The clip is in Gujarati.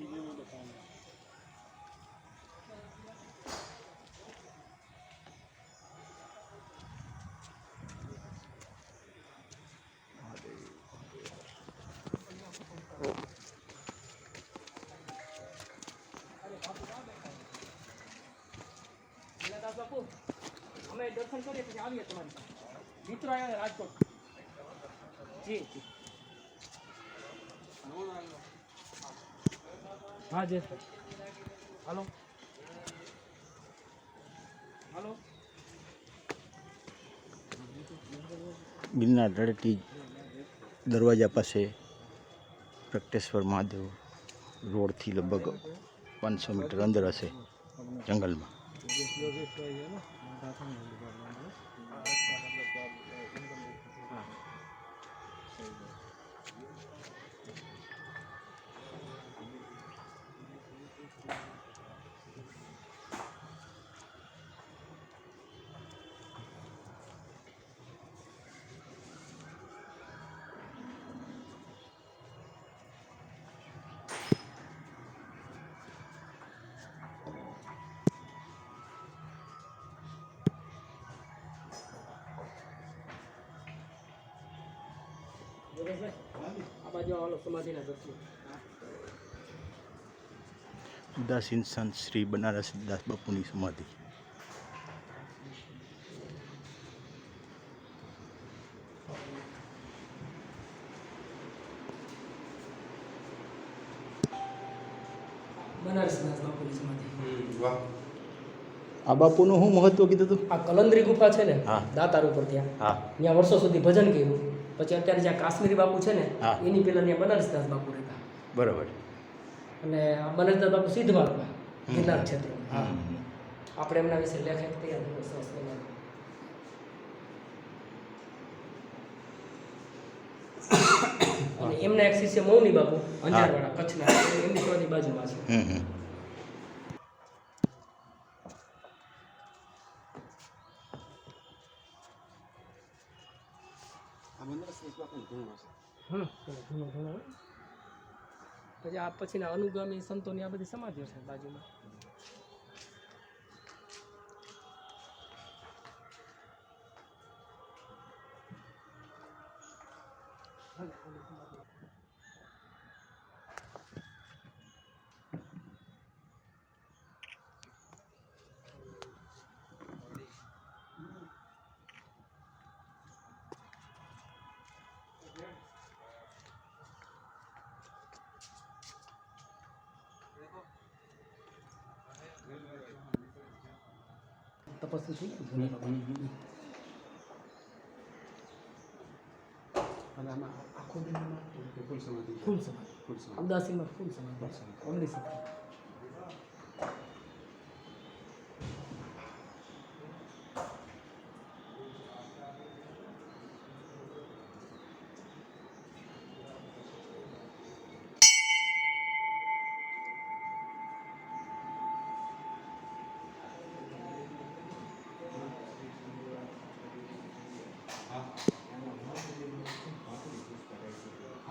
चीज़ें मैं बताऊँगा हमें दर्शन करिए પછી આવીએ તમારી મિત્રો આવ્યા રાજકોટ જી જી હા જયેશભાઈ હાલો હાલો ગિરનાર તળેટી દરવાજા પાસે પ્રગટેશ્વર મહાદેવ રોડથી લગભગ પાંચસો મીટર અંદર હશે જંગલમાં ઉદાસીન સંત શ્રી બનારસ દાસ બાપુની સમાધિ. બનારસના બાપુની સમાધિ. આ બાપુનું શું મહત્વ કીધું હતું આ કલંદરી ગુફા છે ને હા. દાતાર ઉપર ત્યાં. હા. ત્યાં વર્ષો સુધી ભજન કર્યું. પછી અત્યારે જ્યાં કાશ્મીરી બાપુ છે ને એની પહેલાં ત્યાં બનારસદાસ બાપુ રહેતા. બરાબર. અને બનારસદાસ બાપુ સિદ્ધવાકમાં ગિરનાર ક્ષેત્રમાં. હા આપણે એમના વિશે લેખ એક તૈયાર અને એમના એક શિષ્ય મૌની બાપુ અંજારવાળા કચ્છના એમની બાજુમાં છે. ઘણું ઘણું. પછી આ પછીના અનુગામી સંતોની આ બધી સમાધિઓ છે બાજુમાં તપસ્વી થઈ ગયું ભોલે બાબાની. આખો દિનમાં ફૂલ સમાધિ ઉદાસીમાં ફૂલ સમાધિ. અમરી સમાધિ. હાલો